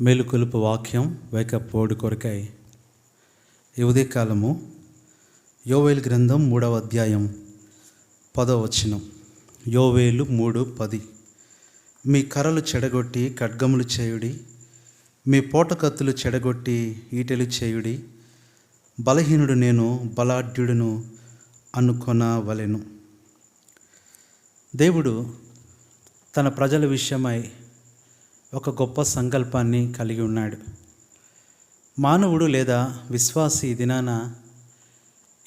మేలుకొలుపు వాక్యం wake up board కొరకై ఈ ఉదయకాలము యోవేలు గ్రంథం మూడవ అధ్యాయం పదవ వచనం. యోవేలు మూడు పది. మీ కర్రలు చెడగొట్టి ఖడ్గములు చేయుడి మీ పోటకత్తులు చెడగొట్టి ఈటెలు చేయుడి బలహీనుడు నేను బలాఢ్యుడును అనుకొనవలెను. దేవుడు తన ప్రజల విషయమై ఒక గొప్ప సంకల్పాన్ని కలిగి ఉన్నాడు. మానవుడు లేదా విశ్వాసి దినాన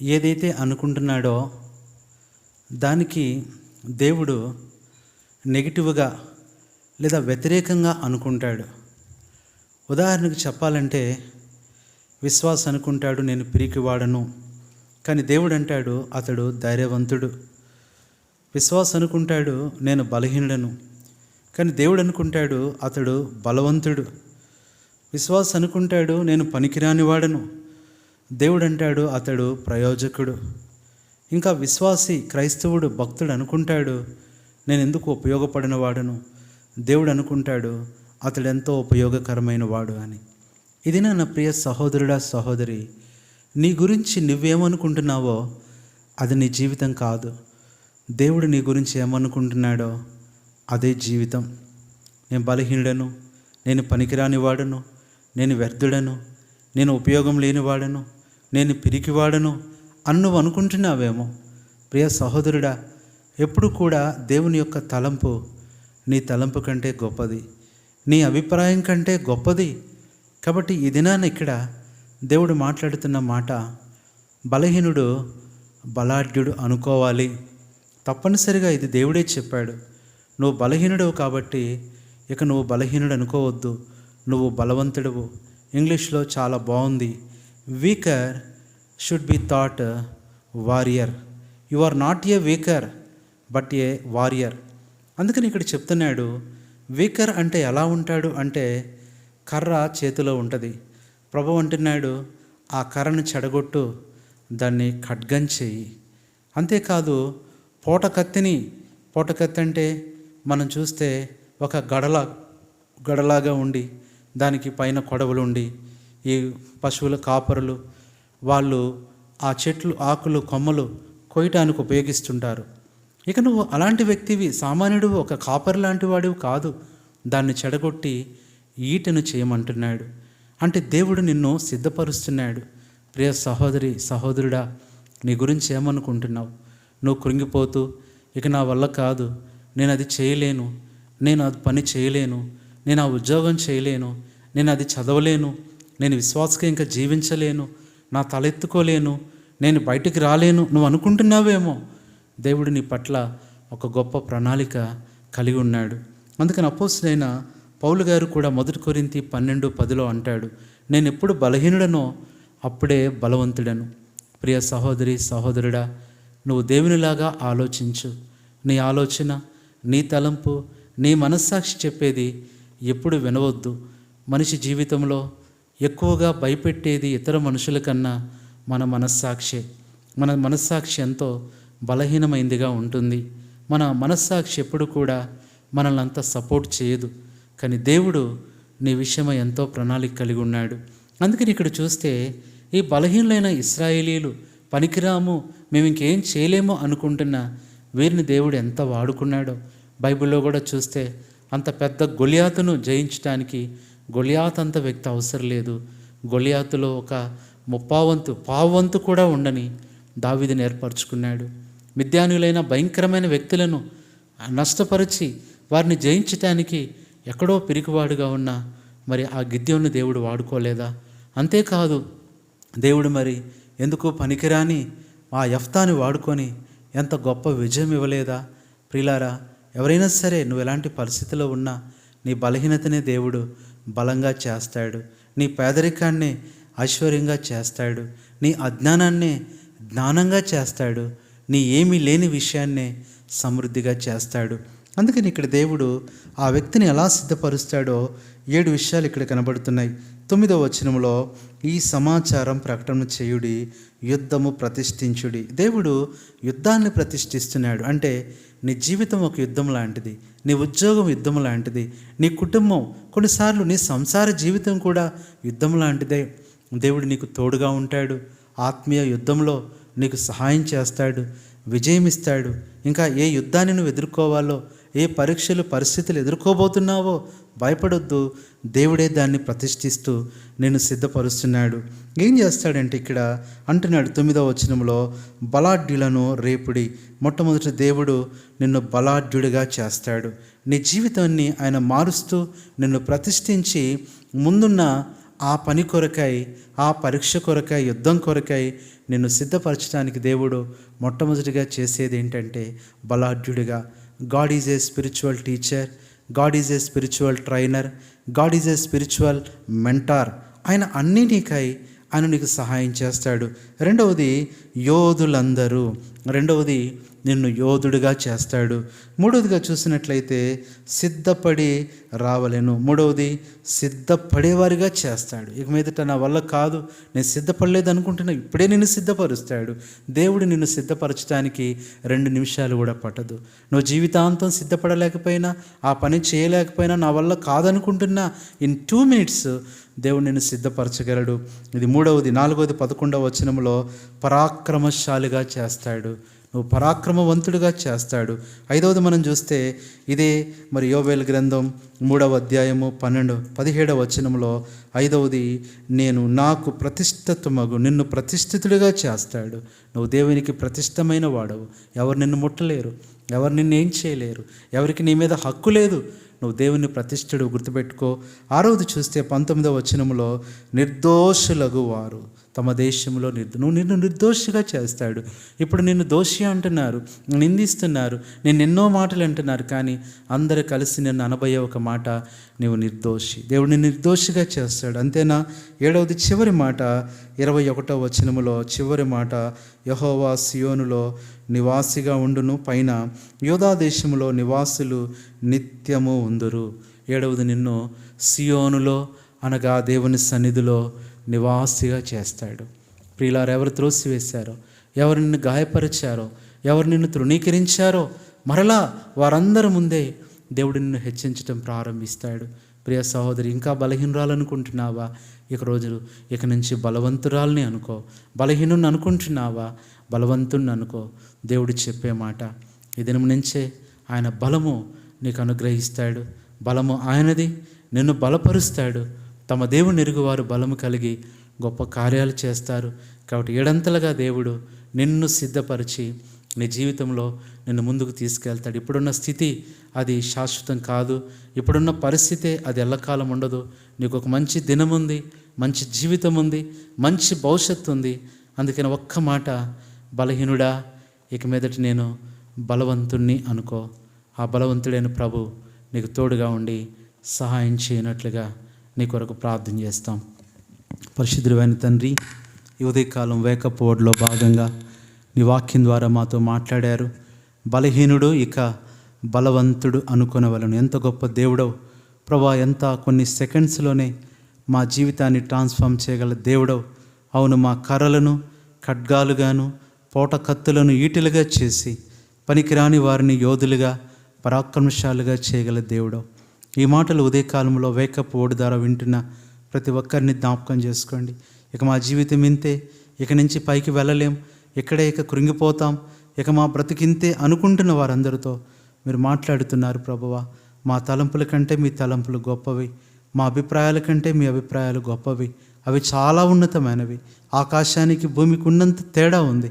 ఏదైతే అనుకుంటున్నాడో దానికి దేవుడు నెగిటివ్గా లేదా వ్యతిరేకంగా అనుకుంటాడు. ఉదాహరణకు చెప్పాలంటే విశ్వాస్ అనుకుంటాడు నేను పిరికివాడను కానీ దేవుడు అంటాడు అతడు ధైర్యవంతుడు. విశ్వాస్ అనుకుంటాడు నేను బలహీనుడను. కానీ దేవుడు అనుకుంటాడు అతడు బలవంతుడు. విశ్వాస్ అనుకుంటాడు నేను పనికిరాని వాడను దేవుడు అంటాడు అతడు ప్రయోజకుడు. ఇంకా విశ్వాసి క్రైస్తవుడు భక్తుడు అనుకుంటాడు నేను ఎందుకు ఉపయోగపడిన వాడను దేవుడు అనుకుంటాడు అతడు ఎంతో ఉపయోగకరమైన వాడు అని. ఇది నా ప్రియ సహోదరుడా సహోదరి నీ గురించి నువ్వేమనుకుంటున్నావో అది నీ జీవితం కాదు. దేవుడు నీ గురించి ఏమనుకుంటున్నాడో అదే జీవితం. నేను బలహీనుడను నేను పనికిరాని వాడను నేను వ్యర్థుడను నేను ఉపయోగం లేనివాడను నేను పిరికివాడను అని నువ్వు అనుకుంటున్నావేమో. ప్రియ సహోదరుడా ఎప్పుడు కూడా దేవుని యొక్క తలంపు నీ తలంపు కంటే గొప్పది. నీ అభిప్రాయం కంటే గొప్పది. కాబట్టి ఈ దినాన్ని ఇక్కడ దేవుడు మాట్లాడుతున్న మాట బలహీనుడు బలాఢ్యుడు అనుకోవాలి. తప్పనిసరిగా ఇది దేవుడే చెప్పాడు. నువ్వు బలహీనుడవు కాబట్టి ఇక నువ్వు బలహీనుడు అనుకోవద్దు నువ్వు బలవంతుడవు. ఇంగ్లీష్లో చాలా బాగుంది. Weaker should be thought warrior you are not a weaker but a warrior అందుకని ఇక్కడ చెప్తున్నాడు వీకర్ అంటే ఎలా ఉంటాడు? అంటే కర్ర చేతిలో ఉంటుంది. ప్రభు అంటున్నాడు ఆ కర్రను చెడగొట్టు దాన్ని ఖడ్గం చేయి అంతేకాదు పూట కత్తిని కత్తి అంటే మనం చూస్తే ఒక గడల గడలాగా ఉండి దానికి పైన కొడవలు ఉండి ఈ పశువుల కాపరులు వాళ్ళు ఆ చెట్లు ఆకులు కొమ్మలు కొయ్యటానికి ఉపయోగిస్తుంటారు. ఇక నువ్వు అలాంటి వ్యక్తివి సామాన్యుడు ఒక కాపర్ లాంటి వాడివి కాదు. దాన్ని చెడగొట్టి ఈటను చేయమంటున్నాడు. అంటే దేవుడు నిన్ను సిద్ధపరుస్తున్నాడు. ప్రియ సహోదరి సహోదరుడా నీ గురించి ఏమనుకుంటున్నావు? నువ్వు కృంగిపోతూ ఇక నా వల్ల కాదు. నేను అది చేయలేను నేను అది పని చేయలేను నేను ఆ ఉద్యోగం చేయలేను నేను అది చదవలేను నేను విశ్వాసంగా ఇంకా జీవించలేను నా తలెత్తుకోలేను నేను బయటికి రాలేను నువ్వు అనుకుంటున్నావేమో? దేవుడు నీ పట్ల ఒక గొప్ప ప్రణాళిక కలిగి ఉన్నాడు. అందుకని అపోసులైన పౌలు గారు కూడా మొదటి కొరింతి పన్నెండు పదిలో అంటాడు నేను ఎప్పుడు బలహీనుడనో అప్పుడే బలవంతుడను. ప్రియ సహోదరి సహోదరుడా నువ్వు దేవునిలాగా ఆలోచించు. నీ ఆలోచన నీ తలంపు నీ మనస్సాక్షి చెప్పేది ఎప్పుడు వినవద్దు. మనిషి జీవితంలో ఎక్కువగా భయపెట్టేది ఇతర మనుషుల కన్నా మన మనస్సాక్షి. మన మనస్సాక్షి ఎంతో బలహీనమైందిగా ఉంటుంది. మన మనస్సాక్షి ఎప్పుడు కూడా మనల్ని అంత సపోర్ట్ చేయదు. కానీ దేవుడు నీ విషయమై ఎంతో ప్రణాళిక కలిగి ఉన్నాడు. అందుకని ఇక్కడ చూస్తే ఈ బలహీనులైన ఇస్రాయేలీలు పనికిరాము మేము ఇంకేం చేయలేము అనుకుంటున్న వీరిని దేవుడు ఎంత వాడుకున్నాడో. బైబిల్లో కూడా చూస్తే అంత పెద్ద గొలియాతును జయించడానికి గొలియాత్ అంత వ్యక్తి అవసరం లేదు. గొలియాతులో ఒక ముప్పావంతు పావంతు కూడా ఉండని దావిదిని ఏర్పరచుకున్నాడు. మిద్యానులైన భయంకరమైన వ్యక్తులను నష్టపరిచి వారిని జయించటానికి ఎక్కడో పిరికివాడుగా ఉన్న మరి ఆ గిద్యోను దేవుడు వాడుకోలేదా? అంతేకాదు దేవుడు మరి ఎందుకు పనికిరాని ఆ యఫ్తాని వాడుకొని ఎంత గొప్ప విజయం ఇవ్వలేదా? ప్రిలారా ఎవరైనా సరే నువ్వు ఎలాంటి పరిస్థితిలో ఉన్నా నీ బలహీనతనే దేవుడు బలంగా చేస్తాడు. నీ పేదరికాన్ని ఐశ్వర్యంగా చేస్తాడు. నీ అజ్ఞానాన్ని జ్ఞానంగా చేస్తాడు. నీ ఏమీ లేని విషయాన్నే సమృద్ధిగా చేస్తాడు. అందుకని ఇక్కడ దేవుడు ఆ వ్యక్తిని ఎలా సిద్ధపరుస్తాడో ఏడు విషయాలు ఇక్కడ కనబడుతున్నాయి. తొమ్మిదవ వచనంలో ఈ సమాచారం ప్రకటన చేయుడి యుద్ధము ప్రతిష్ఠించుడి. దేవుడు యుద్ధాన్ని ప్రతిష్ఠిస్తున్నాడు. అంటే నీ జీవితం ఒక యుద్ధం లాంటిది నీ ఉద్యోగం యుద్ధం లాంటిది నీ కుటుంబం కొన్నిసార్లు నీ సంసార జీవితం కూడా యుద్ధం లాంటిదే. దేవుడు నీకు తోడుగా ఉంటాడు. ఆత్మీయ యుద్ధంలో నీకు సహాయం చేస్తాడు విజయం ఇస్తాడు. ఇంకా ఏ యుద్ధాన్ని నువ్వు ఎదుర్కోవాలో ఏ పరీక్షలు పరిస్థితులు ఎదుర్కోబోతున్నావో భయపడొద్దు. దేవుడే దాన్ని ప్రతిష్ఠిస్తూ నేను సిద్ధపరుస్తున్నాడు. ఏం చేస్తాడంటే ఇక్కడ అంటున్నాడు తొమ్మిదవ వచనంలో బలాఢ్యులను రేపుడి. మొట్టమొదటి దేవుడు నిన్ను బలాఢ్యుడిగా చేస్తాడు. నీ జీవితాన్ని ఆయన మారుస్తూ నిన్ను ప్రతిష్ఠించి ముందున్న ఆ పని కొరకై ఆ పరీక్ష కొరకై యుద్ధం కొరకై నిన్ను సిద్ధపరచడానికి దేవుడు మొట్టమొదటిగా చేసేది ఏంటంటే బలాఢ్యుడిగా God is a spiritual teacher God is a spiritual trainer God is a spiritual mentor ఆయన అన్నిటికై ఆయన నీకు సహాయం చేస్తాడు. రెండవది యోధులందరూ. రెండవది నిన్ను యోధుడిగా చేస్తాడు. మూడవదిగా చూసినట్లయితే సిద్ధపడి రావలేను. మూడవది సిద్ధపడేవారిగా చేస్తాడు. ఇక మీదట నా వల్ల కాదు. నేను సిద్ధపడలేదు అనుకుంటున్నా. ఇప్పుడే నిన్ను సిద్ధపరుస్తాడు. దేవుడు నిన్ను సిద్ధపరచడానికి రెండు నిమిషాలు కూడా పట్టదు. నువ్వు జీవితాంతం సిద్ధపడలేకపోయినా ఆ పని చేయలేకపోయినా నా వల్ల కాదనుకుంటున్నా ఇన్ టూ మినిట్స్ దేవుడు నిన్ను సిద్ధపరచగలడు. ఇది మూడవది. నాలుగవది పదకొండవ వచనంలో పరాక్రమశాలిగా చేస్తాడు. నువ్వు పరాక్రమవంతుడిగా చేస్తాడు. ఐదవది మనం చూస్తే ఇదే మరి యోవేల్ గ్రంథం మూడవ అధ్యాయము పన్నెండు పదిహేడవ వచనంలో ఐదవది నేను నాకు ప్రతిష్ఠితమగు నిన్ను ప్రతిష్ఠితుడిగా చేస్తాడు. నువ్వు దేవునికి ప్రతిష్టమైన వాడవు. ఎవరు నిన్ను ముట్టలేరు. ఎవరు నిన్ను ఏం చేయలేరు. ఎవరికి నీ మీద హక్కు లేదు. నువ్వు దేవుని ప్రతిష్ఠుడు గుర్తుపెట్టుకో. ఆరోజు చూస్తే పంతొమ్మిదవ వచనంలో నిర్దోషులగు వారు తమ దేశంలో నిర్దో నువ్వు నిన్ను నిర్దోషిగా చేస్తాడు. ఇప్పుడు నిన్ను దోషి అంటున్నారు నిందిస్తున్నారు నేను ఎన్నో మాటలు అంటున్నారు కానీ అందరు కలిసి నిన్ను అనబోయే ఒక మాట నువ్వు నిర్దోషి. దేవుడిని నిర్దోషిగా చేస్తాడు. అంతేనా? ఏడవది చివరి మాట ఇరవై ఒకటో వచనములో చివరి మాట యహోవా సియోనులో నివాసిగా ఉండును పైన యోధా దేశములో నివాసులు నిత్యము ఉందురు. ఏడవది నిన్ను సియోనులో అనగా దేవుని సన్నిధిలో నివాసిగా చేస్తాడు. ప్రియులారు ఎవరు త్రోసివేశారో ఎవరు నిన్ను గాయపరిచారో ఎవరు నిన్ను తృణీకరించారో మరలా వారందరి ముందే దేవుడు నిన్ను హెచ్చించటం ప్రారంభిస్తాడు. ప్రియ సహోదరి ఇంకా బలహీనరాలనుకుంటున్నావా? ఇక రోజు ఇక నుంచి బలవంతురాలని అనుకో. బలహీనుని అనుకుంటున్నావా? బలవంతుణ్ణి అనుకో. దేవుడు చెప్పే మాట ఈ దినం నుంచే ఆయన బలము నీకు అనుగ్రహిస్తాడు. బలము ఆయనది నిన్ను బలపరుస్తాడు. తమ దేవుని ఎరుగువారు బలము కలిగి గొప్ప కార్యాలు చేస్తారు. కాబట్టి ఏడంతలుగా దేవుడు నిన్ను సిద్ధపరిచి నీ జీవితంలో నిన్ను ముందుకు తీసుకెళ్తాడు. ఇప్పుడున్న స్థితి అది శాశ్వతం కాదు. ఇప్పుడున్న పరిస్థితే అది ఎల్లకాలం ఉండదు. నీకు ఒక మంచి దినం ఉంది మంచి జీవితం ఉంది మంచి భవిష్యత్తు ఉంది అందుకని ఒక్క మాట బలహీనుడా ఇక మీదట నేను బలవంతుణ్ణి అనుకో. ఆ బలవంతుడైన ప్రభు నీకు తోడుగా ఉండి సహాయం చేయనట్లుగా నీ కొరకు ప్రార్థన చేస్తాం. పరిశుద్ధుడైన తండ్రి ఈ ఉదయకాలం వేకపోవడంలో భాగంగా నీ వాక్యం ద్వారా మాతో మాట్లాడారు. బలహీనుడు ఇక బలవంతుడు అనుకునవలను. ఎంత గొప్ప దేవుడవు. ప్రభా ఎంత కొన్ని సెకండ్స్లోనే మా జీవితాన్ని ట్రాన్స్ఫార్మ్ చేయగల దేవుడవు. అవును మా కర్రలను ఖడ్గాలుగాను పోట కత్తులను ఈటలుగా చేసి పనికిరాని వారిని యోధులుగా పరాక్రమశాలుగా చేయగల దేవుడవు. ఈ మాటలు ఉదయకాలంలో వేకప్ ఓడి ద్వారా వింటున్న ప్రతి ఒక్కరిని జ్ఞాపకం చేసుకోండి. ఇక మా జీవితం ఇంతే. ఇక నుంచి పైకి వెళ్ళలేం. ఇక్కడే ఇక కృంగిపోతాం. ఇక మా బ్రతికింతే అనుకుంటున్న వారందరితో మీరు మాట్లాడుతున్నారు ప్రభువా. మా తలంపుల కంటే మీ తలంపులు గొప్పవి. మా అభిప్రాయాల కంటే మీ అభిప్రాయాలు గొప్పవి. అవి చాలా ఉన్నతమైనవి. ఆకాశానికి భూమికి ఉన్నంత తేడా ఉంది.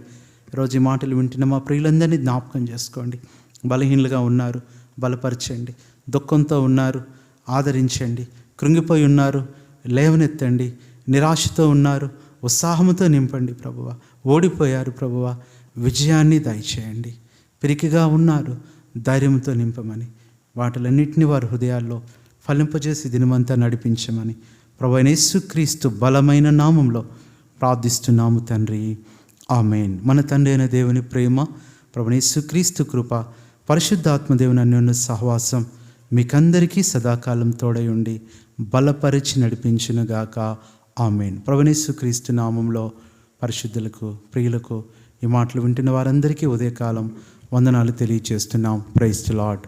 ఈరోజు ఈ మాటలు వింటున్న మా ప్రియులందరినీ జ్ఞాపకం చేసుకోండి. బలహీనులుగా ఉన్నారు. బలపరచండి. దుఃఖంతో ఉన్నారు. ఆదరించండి. కృంగిపోయి ఉన్నారు. లేవనెత్తండి. నిరాశతో ఉన్నారు. ఉత్సాహంతో నింపండి ప్రభువ. ఓడిపోయారు ప్రభువ. విజయాన్ని దయచేయండి. పిరికిగా ఉన్నారు. ధైర్యంతో నింపమని. వాటిలన్నింటినీ వారి హృదయాల్లో ఫలింపజేసి దినమంతా నడిపించమని. ప్రభునేసుక్రీస్తు బలమైన నామంలో ప్రార్థిస్తున్నాము తండ్రి. ఆమెన్. మన తండ్రి అయిన దేవుని ప్రేమ ప్రభునేసుక్రీస్తు కృప పరిశుద్ధాత్మ దేవుని అన్యోన్య సహవాసం మీకందరికీ సదాకాలం తోడై ఉండి బలపరిచి నడిపించునుగాక ఆమెన్. ప్రవణేశు క్రీస్తు నామంలో పరిశుద్ధులకు ప్రియులకు ఈ మాటలు వింటున్న వారందరికీ ఉదయకాలం వందనాలు తెలియచేస్తున్నాం. Price lord